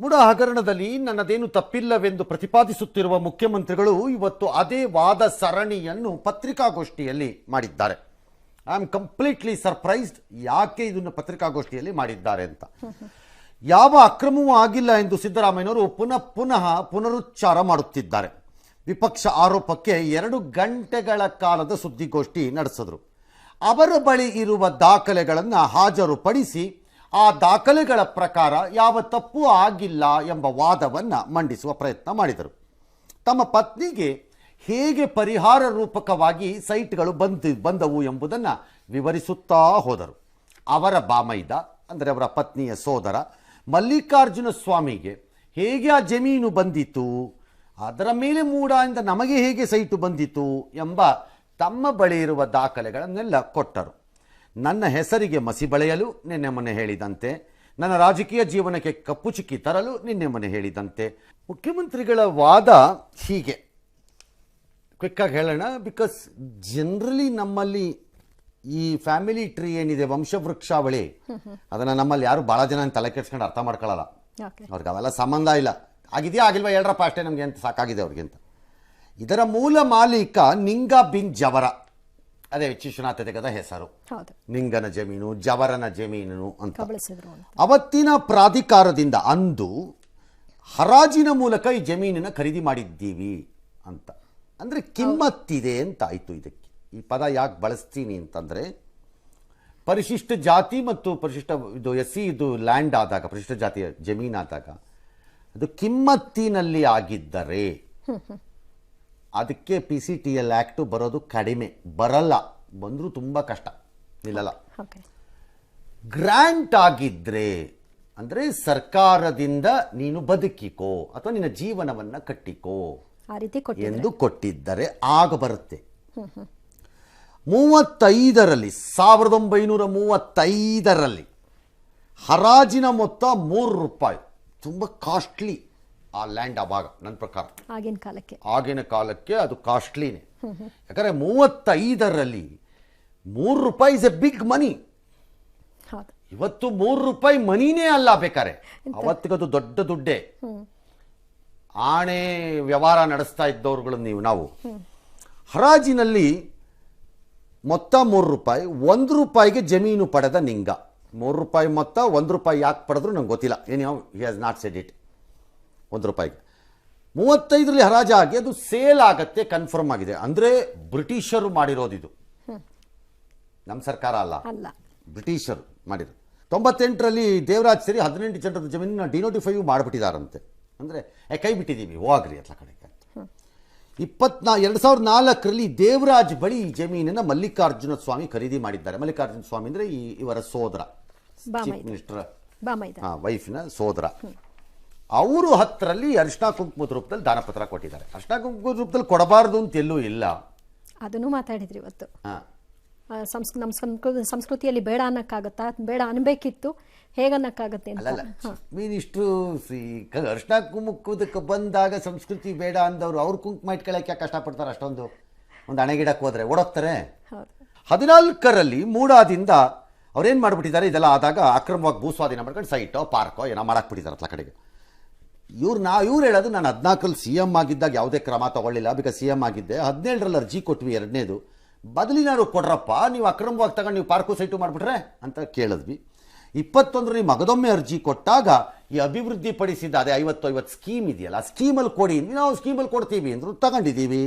MUDA ಹಗರಣದಲ್ಲಿ ನನ್ನದೇನು ತಪ್ಪಿಲ್ಲವೆಂದು ಪ್ರತಿಪಾದಿಸುತ್ತಿರುವ ಮುಖ್ಯಮಂತ್ರಿಗಳು ಇವತ್ತು ಅದೇ ವಾದ ಸರಣಿಯನ್ನು ಪತ್ರಿಕಾಗೋಷ್ಠಿಯಲ್ಲಿ ಮಾಡಿದ್ದಾರೆ. ಐ ಆಮ್ ಕಂಪ್ಲೀಟ್ಲಿ ಸರ್ಪ್ರೈಸ್ಡ್ ಯಾಕೆ ಇದನ್ನು ಪತ್ರಿಕಾಗೋಷ್ಠಿಯಲ್ಲಿ ಮಾಡಿದ್ದಾರೆ ಅಂತ. ಯಾವ ಅಕ್ರಮವೂ ಆಗಿಲ್ಲ ಎಂದು ಸಿದ್ದರಾಮಯ್ಯನವರು ಪುನಃ ಪುನಃ ಪುನರುಚ್ಚಾರ ಮಾಡುತ್ತಿದ್ದಾರೆ. ವಿಪಕ್ಷ ಆರೋಪಕ್ಕೆ ಎರಡು ಗಂಟೆಗಳ ಕಾಲದ ಸುದ್ದಿಗೋಷ್ಠಿ ನಡೆಸಿದ್ರು. ಅವರ ಬಳಿ ಇರುವ ದಾಖಲೆಗಳನ್ನು ಹಾಜರುಪಡಿಸಿ ಆ ದಾಖಲೆಗಳ ಪ್ರಕಾರ ಯಾವ ತಪ್ಪು ಆಗಿಲ್ಲ ಎಂಬ ವಾದವನ್ನು ಮಂಡಿಸುವ ಪ್ರಯತ್ನ ಮಾಡಿದರು. ತಮ್ಮ ಪತ್ನಿಗೆ ಹೇಗೆ ಪರಿಹಾರ ರೂಪಕವಾಗಿ ಸೈಟ್ಗಳು ಬಂದು, ಬಂದವು ಎಂಬುದನ್ನು ವಿವರಿಸುತ್ತಾ ಹೋದರು. ಅವರ ಬಾಮೈದ, ಅಂದರೆ ಅವರ ಪತ್ನಿಯ ಸೋದರ ಮಲ್ಲಿಕಾರ್ಜುನ ಸ್ವಾಮಿಗೆ ಹೇಗೆ ಆ ಜಮೀನು ಬಂದಿತು, ಅದರ ಮೇಲೆ ಮೂಡಾಯಿಂದ ನಮಗೆ ಹೇಗೆ ಸೈಟು ಬಂದಿತು ಎಂಬ ತಮ್ಮ ಬಳಿ ಇರುವ ದಾಖಲೆಗಳನ್ನೆಲ್ಲ ಕೊಟ್ಟರು. ನನ್ನ ಹೆಸರಿಗೆ ಮಸಿ ಬಳೆಯಲು ನಿನ್ನೆ ಮೊನ್ನೆ ಹೇಳಿದಂತೆ ನನ್ನ ರಾಜಕೀಯ ಜೀವನಕ್ಕೆ ಕಪ್ಪು ಚಿಕ್ಕಿ ತರಲು ನಿನ್ನೆ ಮೊನ್ನೆ ಹೇಳಿದಂತೆ. ಮುಖ್ಯಮಂತ್ರಿಗಳ ವಾದ ಹೀಗೆ. ಕ್ವಿಕ್ಕಾಗಿ ಹೇಳೋಣ ಬಿಕಾಸ್ ಜನರಲಿ ನಮ್ಮಲ್ಲಿ ಈ ಫ್ಯಾಮಿಲಿ ಟ್ರೀ ಏನಿದೆ ವಂಶವೃಕ್ಷಾವಳಿ ಅದನ್ನು ನಮ್ಮಲ್ಲಿ ಯಾರು ಭಾಳ ಜನ ತಲೆ ಕೆಡ್ಸ್ಕೊಂಡು ಅರ್ಥ ಮಾಡ್ಕೊಳ್ಳಲ್ಲ ಅವ್ರಿಗೆ ಅವೆಲ್ಲ ಸಂಬಂಧ ಇಲ್ಲ. ಆಗಿದೆಯಾ ಆಗಿಲ್ವಾ ಹೇಳ್ರಪ್ಪ ಅಷ್ಟೇ ನಮಗೆ ಅಂತ ಸಾಕಾಗಿದೆ ಅವ್ರಿಗೆ ಅಂತ. ಇದರ ಮೂಲ ಮಾಲೀಕ ನಿಂಗ ಬಿನ್ ಜವರ. ಅದೇ ವಿಶ್ವನಾಥ ತೆಗೆದ ಹೆಸರು. ನಿಂಗನ ಜಮೀನು ಜವರನ ಜಮೀನು ಅಂತ. ಅವತ್ತಿನ ಪ್ರಾಧಿಕಾರದಿಂದ ಅಂದು ಹರಾಜಿನ ಮೂಲಕ ಈ ಜಮೀನಿನ ಖರೀದಿ ಮಾಡಿದ್ದೀವಿ ಅಂತ. ಅಂದರೆ ಕಿಮ್ಮತ್ತಿದೆ ಅಂತ ಆಯಿತು ಇದಕ್ಕೆ. ಈ ಪದ ಯಾಕೆ ಬಳಸ್ತೀನಿ ಅಂತಂದರೆ ಪರಿಶಿಷ್ಟ ಜಾತಿ ಮತ್ತು ಪರಿಶಿಷ್ಟ ಇದು ಎಸ್ ಸಿ ಇದು ಲ್ಯಾಂಡ್ ಆದಾಗ ಪರಿಶಿಷ್ಟ ಜಾತಿಯ ಜಮೀನಾದಾಗ ಅದು ಕಿಮ್ಮತ್ತಿನಲ್ಲಿ ಆಗಿದ್ದರೆ ಅದಕ್ಕೆ P C T L act ಬರೋದು ಕಡಿಮೆ. ಬರಲ್ಲ. ಬಂದರೂ ತುಂಬ ಕಷ್ಟ. ನಿಲ್ಲಲ್ಲ. ಗ್ರ್ಯಾಂಟ್ ಆಗಿದ್ದರೆ ಅಂದರೆ ಸರ್ಕಾರದಿಂದ ನೀನು ಬದುಕಿಕೋ ಅಥವಾ ನಿನ್ನ ಜೀವನವನ್ನು ಕಟ್ಟಿಕೋ ಎಂದು ಕೊಟ್ಟಿದ್ದರೆ ಆಗ ಬರುತ್ತೆ. ಮೂವತ್ತೈದರಲ್ಲಿ ಸಾವಿರದ ಒಂಬೈನೂರ ಮೂವತ್ತೈದರಲ್ಲಿ ಹರಾಜಿನ ಮೊತ್ತ ಮೂರು ರೂಪಾಯಿ. ತುಂಬ ಕಾಸ್ಟ್ಲಿ ಆ ಲ್ಯಾಂಡ್ ಭಾಗ ನನ್ನ ಪ್ರಕಾರ. ಆಗಿನ ಕಾಲಕ್ಕೆ. ಆಗಿನ ಕಾಲಕ್ಕೆ ಅದು ಕಾಸ್ಟ್ಲಿನೇ. ಯಾಕಂದರೆ ಮೂವತ್ತೈದರಲ್ಲಿ ಮೂರು ರೂಪಾಯಿ ಇಸ್ ಎ ಬಿಗ್ ಮನಿ ಇವತ್ತು ಮೂರು ರೂಪಾಯಿ ಮನಿನೇ ಅಲ್ಲ ಬೇಕಾರೆ. ಅವತ್ತಿಗದು ದೊಡ್ಡ ದುಡ್ಡೇ. ಆಣೆ ವ್ಯವಹಾರ ನಡೆಸ್ತಾ ಇದ್ದವ್ರುಗಳು ನೀವು ನಾವು. ಹರಾಜಿನಲ್ಲಿ ಮೊತ್ತ ಮೂರು ರೂಪಾಯಿ ಒಂದು ರೂಪಾಯಿಗೆ ಜಮೀನು ಪಡೆದ ನಿಂಗ. ಮೂರು ರೂಪಾಯಿ ಮೊತ್ತ ಒಂದು ರೂಪಾಯಿ ಯಾಕೆ ಪಡೆದ್ರು ನಂಗೆ ಗೊತ್ತಿಲ್ಲ. ಏನೋ he has not said it ಒಂದು ರೂಪಾಯಿಗೆ. ಮೂವತ್ತೈದರಲ್ಲಿ ಹರಾಜಾಗಿ ಅದು ಸೇಲ್ ಆಗತ್ತೆ ಕನ್ಫರ್ಮ್ ಆಗಿದೆ. ಅಂದರೆ ಬ್ರಿಟಿಷರು ಮಾಡಿರೋದಿದು ನಮ್ಮ ಸರ್ಕಾರ ಅಲ್ಲ. ಅಲ್ಲ. ಬ್ರಿಟಿಷರು ಮಾಡಿರೋದು. ತೊಂಬತ್ತೆಂಟರಲ್ಲಿ ದೇವರಾಜ್ ಸೇರಿ ಹದಿನೆಂಟು ಜನರ ಜಮೀನನ್ನ ಡಿನೋಟಿಫೈಯೂ ಮಾಡಿಬಿಟ್ಟಿದಾರಂತೆ. ಅಂದರೆ ಕೈ ಬಿಟ್ಟಿದ್ದೀವಿ ಹೋಗ್ರಿ ಅತ್ಲ ಕಡೆಗೆ ಅಂತ. ಇಪ್ಪತ್ನಾ ಎರಡು ಸಾವಿರದ ನಾಲ್ಕರಲ್ಲಿ ದೇವರಾಜ್ ಬಳಿ ಈ ಜಮೀನನ್ನು ಮಲ್ಲಿಕಾರ್ಜುನ ಸ್ವಾಮಿ ಖರೀದಿ ಮಾಡಿದ್ದಾರೆ. ಮಲ್ಲಿಕಾರ್ಜುನ ಸ್ವಾಮಿ ಅಂದರೆ ಈ ಇವರ ಸೋದರ. ಚೀಫ್ ಮಿನಿಸ್ಟರ್ ವೈಫಿನ ಸೋದರ. ಅವರು ಹತ್ತರಲ್ಲಿ ಅರ್ಶನ ಕುಂಕುಮದ ರೂಪದಲ್ಲಿ ದಾನಪತ್ರ ಕೊಟ್ಟಿದ್ದಾರೆ. ಅರ್ಶನ ಕುಂಕುಮದ ರೂಪದಲ್ಲಿ ಕೊಡಬಾರ್ದು ಅಂತ ಎಲ್ಲೂ ಇಲ್ಲ. ಅದನ್ನು ಮಾತಾಡಿದ್ರಿ ಇವತ್ತು. ಸಂಸ್ ನಮ್ಮ ಸಂಸ್ಕೃ ಸಂಸ್ಕೃತಿಯಲ್ಲಿ ಬೇಡ ಅನ್ನಕ್ಕಾಗತ್ತಾ? ಬೇಡ ಅನ್ಬೇಕಿತ್ತು. ಹೇಗನ್ನಕ್ಕಾಗತ್ತೆ ಅಲ್ಲಲ್ಲ ಮೀನಿಷ್ಟು ಅರ್ಶನ ಕುಂಕುಮಕ್ಕೆ ಬಂದಾಗ ಸಂಸ್ಕೃತಿ ಬೇಡ ಅಂದವರು ಅವ್ರು ಕುಂಕುಮ ಇಟ್ಕೊಳ್ಳಕ್ಕೆ ಕಷ್ಟ ಕಷ್ಟಪಡ್ತಾರೆ ಅಷ್ಟೊಂದು? ಒಂದು ಅಣೆಗಿಡಕ್ಕೆ ಹೋದ್ರೆ ಓಡೋಗ್ತಾರೆ. ಹೌದು. ಹದಿನಾಲ್ಕರಲ್ಲಿ ಮೂಡಾದಿಂದ ಅವ್ರೇನು ಮಾಡಿಬಿಟ್ಟಿದ್ದಾರೆ? ಇದೆಲ್ಲ ಆದಾಗ ಅಕ್ರಮವಾಗಿ ಭೂಸ್ವಾಧೀನ ಮಾಡ್ಕೊಂಡು ಸೈಟೋ ಪಾರ್ಕೋ ಏನೋ ಮಾಡಾಕ್ಬಿಟ್ಟಿದ್ದಾರೆ ಅತ್ಲ ಕಡೆಗೆ. ಇವ್ರು ನಾ ಇವ್ರು ಹೇಳೋದು ನಾನು ಹದಿನಾಲ್ಕರಲ್ಲಿ ಸಿ ಎಂ ಆಗಿದ್ದಾಗ ಯಾವುದೇ ಕ್ರಮ ತೊಗೊಳ್ಳಿಲ್ಲ. ಬಿಕಾಸ್ ಸಿ ಎಂ ಆಗಿದ್ದೆ. ಹದಿನೇಳರಲ್ಲಿ ಅರ್ಜಿ ಕೊಟ್ವಿ ಎರಡನೇದು. ಬದಲಿನಾರು ಕೊಡ್ರಪ್ಪ, ನೀವು ಅಕ್ರಮವಾಗಿ ತಗೊಂಡು ನೀವು ಪಾರ್ಕು ಸೈಟು ಮಾಡಿಬಿಟ್ರೆ ಅಂತ ಕೇಳಿದ್ವಿ. ಇಪ್ಪತ್ತೊಂದರಲ್ಲಿ ಮಗದೊಮ್ಮೆ ಅರ್ಜಿ ಕೊಟ್ಟಾಗ ಈ ಅಭಿವೃದ್ಧಿ ಪಡಿಸಿದ ಅದೇ ಐವತ್ತು ಐವತ್ತು ಸ್ಕೀಮ್ ಇದೆಯಲ್ಲ, ಆ ಸ್ಕೀಮಲ್ಲಿ ಕೊಡಿ. ನಾವು ಸ್ಕೀಮಲ್ಲಿ ಕೊಡ್ತೀವಿ ಅಂದರು ತಗೊಂಡಿದ್ದೀವಿ.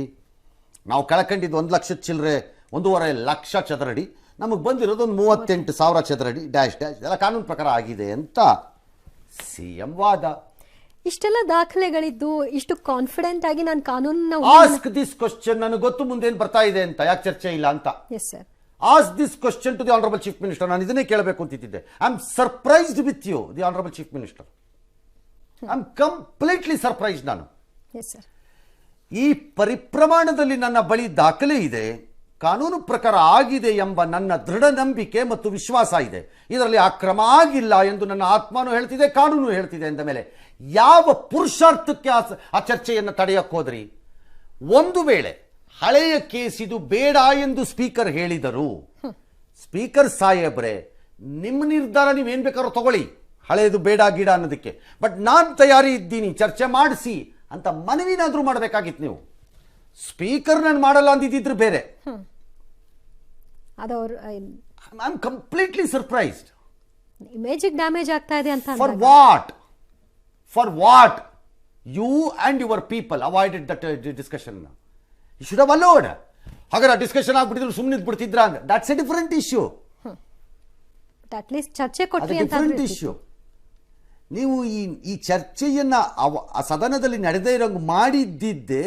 ನಾವು ಕಳ್ಕೊಂಡಿದ್ದು ಒಂದು ಲಕ್ಷದ ಚಿಲ್ಲರೆ ಒಂದೂವರೆ ಲಕ್ಷ ಚದರಡಿ. ನಮಗೆ ಬಂದಿರೋದು ಒಂದು ಮೂವತ್ತೆಂಟು ಸಾವಿರ ಚದರಡಿ, ಡ್ಯಾಶ್ ಡ್ಯಾಶ್. ಎಲ್ಲ ಕಾನೂನು ಪ್ರಕಾರ ಆಗಿದೆ ಅಂತ ಸಿ ಎಂ ವಾದ. ಇಷ್ಟೆಲ್ಲ ದಾಖಲೆಗಳಿದ್ದು ಇಷ್ಟು ಕಾನ್ಫಿಡೆಂಟ್ ಆಗಿ ನಾನು ಕಾನೂನನ್ನ ಆಸ್ಕ್ ದಿಸ್ ಕ್ವಶನ್ ನನಗೆ ಗೊತ್ತು ಮುಂದೇನು ಬರ್ತಾ ಇದೆ ಅಂತ ಯಾಕೆ ಚರ್ಚೆ ಇಲ್ಲ ಅಂತ. Yes sir ask this question to the honourable chief minister ನಾನು ಇದನ್ನೇ ಕೇಳಬೇಕು ಅಂತಿದ್ದೆ I am surprised with you the honourable chief minister I am completely surprised ನಾನು. ಎಸ್ ಸರ್ ಈ ಪರಿಪ್ರಮಾಣದಲ್ಲಿ ನನ್ನ ಬಳಿ ದಾಖಲೆ ಇದೆ. ಕಾನೂನು ಪ್ರಕಾರ ಆಗಿದೆ ಎಂಬ ನನ್ನ ದೃಢ ನಂಬಿಕೆ ಮತ್ತು ವಿಶ್ವಾಸ ಇದೆ. ಇದರಲ್ಲಿ ಆ ಆಗಿಲ್ಲ ಎಂದು ನನ್ನ ಆತ್ಮನೂ ಹೇಳ್ತಿದೆ, ಕಾನೂನು ಹೇಳ್ತಿದೆ ಎಂದ ಮೇಲೆ ಯಾವ ಪುರುಷಾರ್ಥಕ್ಕೆ ಆ ಚರ್ಚೆಯನ್ನು ತಡೆಯಕ್ಕೆ ಹೋದ್ರಿ? ಒಂದು ವೇಳೆ ಹಳೆಯ ಕೇಸ್ ಇದು ಬೇಡ ಎಂದು ಸ್ಪೀಕರ್ ಹೇಳಿದರು. ಸ್ಪೀಕರ್ ಸಾಹೇಬ್ರೆ, ನಿಮ್ಮ ನಿರ್ಧಾರ ನೀವೇನ್ ಬೇಕಾದ್ರೂ ತಗೊಳ್ಳಿ. ಹಳೆಯದು ಬೇಡ ಗಿಡ ಅನ್ನೋದಕ್ಕೆ. ಬಟ್ ನಾನು ತಯಾರಿ ಇದ್ದೀನಿ, ಚರ್ಚೆ ಮಾಡಿಸಿ ಅಂತ ಮನವಿನಾದರೂ ಮಾಡಬೇಕಾಗಿತ್ತು ನೀವು. ಸ್ಪೀಕರ್ ನಾನು ಮಾಡಲ್ಲ ಅಂದಿದ್ದಿದ್ರೆ ಬೇರೆ. ಅದು ಅವ್ರ ಐ ಆಮ್ ಕಂಪ್ಲೀಟ್ಲಿ ಸರ್ಪ್ರೈಸ್ಡ್ ಇಮೇಜಿಗೆ ಡ್ಯಾಮೇಜ್ ಆಗ್ತಾ ಇದೆ ಅಂತ for what for what you and your people avoided that discussion you should have allowed ಹಾಗಾದ್ರೆ ಡಿಸ್ಕಷನ್ ಆಗ್ಬಿಟ್ಟಿದ್ರು ಸುಮ್ಮನೆ ಬಿಡ್ತಿದ್ರ ಅಂದ್ರೆ that's a different issue at least ಚರ್ಚೆ ಕೊಟ್ರಿ ಅಂತ ಡಿಫರೆಂಟ್ ಇಶ್ಯೂ ನೀವು ಈ ಈ ಚರ್ಚೆಯನ್ನು ಅವ ಆ ಸದನದಲ್ಲಿ ನಡೆದೇ ಇರೋಂಗೆ ಮಾಡಿದ್ದಿದ್ದೆ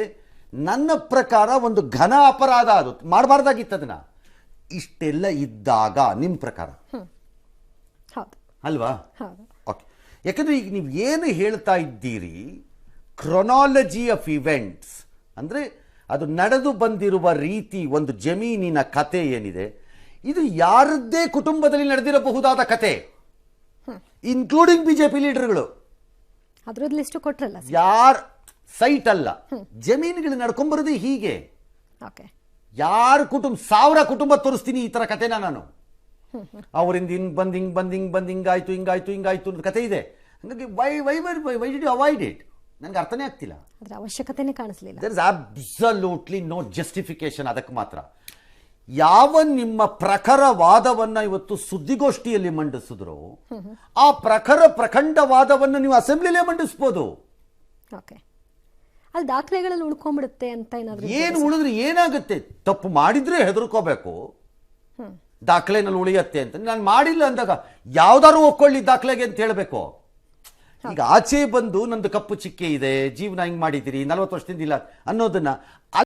ನನ್ನ ಪ್ರಕಾರ ಒಂದು ಘನ ಅಪರಾಧ ಅದು. ಮಾಡಬಾರ್ದಾಗಿತ್ತು ಅದನ್ನ. ಇಷ್ಟೆಲ್ಲ ಇದ್ದಾಗ ನಿಮ್ಮ ಪ್ರಕಾರ? ಅಲ್ವಾ? ಓಕೆ ಯಾಕಂದ್ರೆ ಈಗ ನೀವು ಏನು ಹೇಳ್ತಾ ಇದ್ದೀರಿ ಕ್ರೊನಾಲಜಿ ಆಫ್ ಇವೆಂಟ್ಸ್ ಅಂದರೆ ಅದು ನಡೆದು ಬಂದಿರುವ ರೀತಿ ಒಂದು ಜಮೀನಿನ ಕತೆ ಏನಿದೆ ಇದು ಯಾರದ್ದೇ ಕುಟುಂಬದಲ್ಲಿ ನಡೆದಿರಬಹುದಾದ ಕತೆ. ಇನ್ಕ್ಲೂಡಿಂಗ್ ಬಿಜೆಪಿ ಲೀಡರ್ಗಳು ಪಿ ಲೀಡರ್ಗಳು ಕೊಟ್ರಲ್ಲ ಯಾರ ಸೈಟ್ ಅಲ್ಲ. ಜಮೀನುಗಳು ನಡ್ಕೊಂಬರೋದು ಹೀಗೆ. ಓಕೆ ಯಾರ ಕುಟುಂಬ ಸಾವಿರ ಕುಟುಂಬ ತೋರಿಸ್ತೀನಿ ಈ ಥರ ಕತೆನ ನಾನು. ಅವರಿಂದ ಹಿಂಗ್ ಬಂದ್ ಹಿಂಗ್ ಬಂದ್ ಹಿಂಗ್ ಬಂದ್ ಹಿಂಗಾಯ್ತು ಹಿಂಗಾಯ್ತು ಹಿಂಗಾಯ್ತು ಅಂತ ಕತೆ ಇದೆ. ಹಂಗಾಗಿ why why why why did you avoid it ನನಗೆ ಅರ್ಥನೇ ಆಗ್ತಿಲ್ಲ. ಅದರ ಅವಶ್ಯಕತೆನೇ ಕಾಣಿಸ್ಲಿಲ್ಲ. There is absolutely no justification ಅದಕ್ಕೆ ಮಾತ್ರ. ಯಾವ ನಿಮ್ಮ ಪ್ರಖರ ವಾದವನ್ನ ಇವತ್ತು ಸುದ್ದಿಗೋಷ್ಠಿಯಲ್ಲಿ ಮಂಡಿಸಿದ್ರು ಆ ಪ್ರಖರ ಪ್ರಖಂಡ ವಾದವನ್ನು ನೀವು ಅಸೆಂಬ್ಲಿಲೇ ಮಂಡಿಸ್ಬೋದು. ಓಕೆ ಅಲ್ಲಿ ದಾಖಲೆಗಳಲ್ಲಿ ಉಳ್ಕೊಂಡ್ಬಿಡುತ್ತೆ ಅಂತ ಏನಾದ್ರು ಏನು ಉಳಿದ್ರೆ ಏನಾಗುತ್ತೆ? ತಪ್ಪು ಮಾಡಿದ್ರೆ ಹೆದರ್ಕೋಬೇಕು. ದಾಖಲೆನಲ್ಲಿ ಉಳಿಯತ್ತೆ ಅಂತ. ನಾನು ಮಾಡಿಲ್ಲ ಅಂದಾಗ ಯಾವ್ದಾರು ಒಕ್ಕೊಳ್ಳಿ ದಾಖಲೆಗೆ ಅಂತ ಹೇಳಬೇಕು. ಈಗ ಆಚೆ ಬಂದು ನಂದು ಕಪ್ಪು ಚಿಕ್ಕೆ ಇದೆ ಜೀವನ ಹಿಂಗ್ ಮಾಡಿದ್ದೀರಿ ನಲ್ವತ್ತು ವರ್ಷದಿಂದ ಇಲ್ಲ ಅನ್ನೋದನ್ನ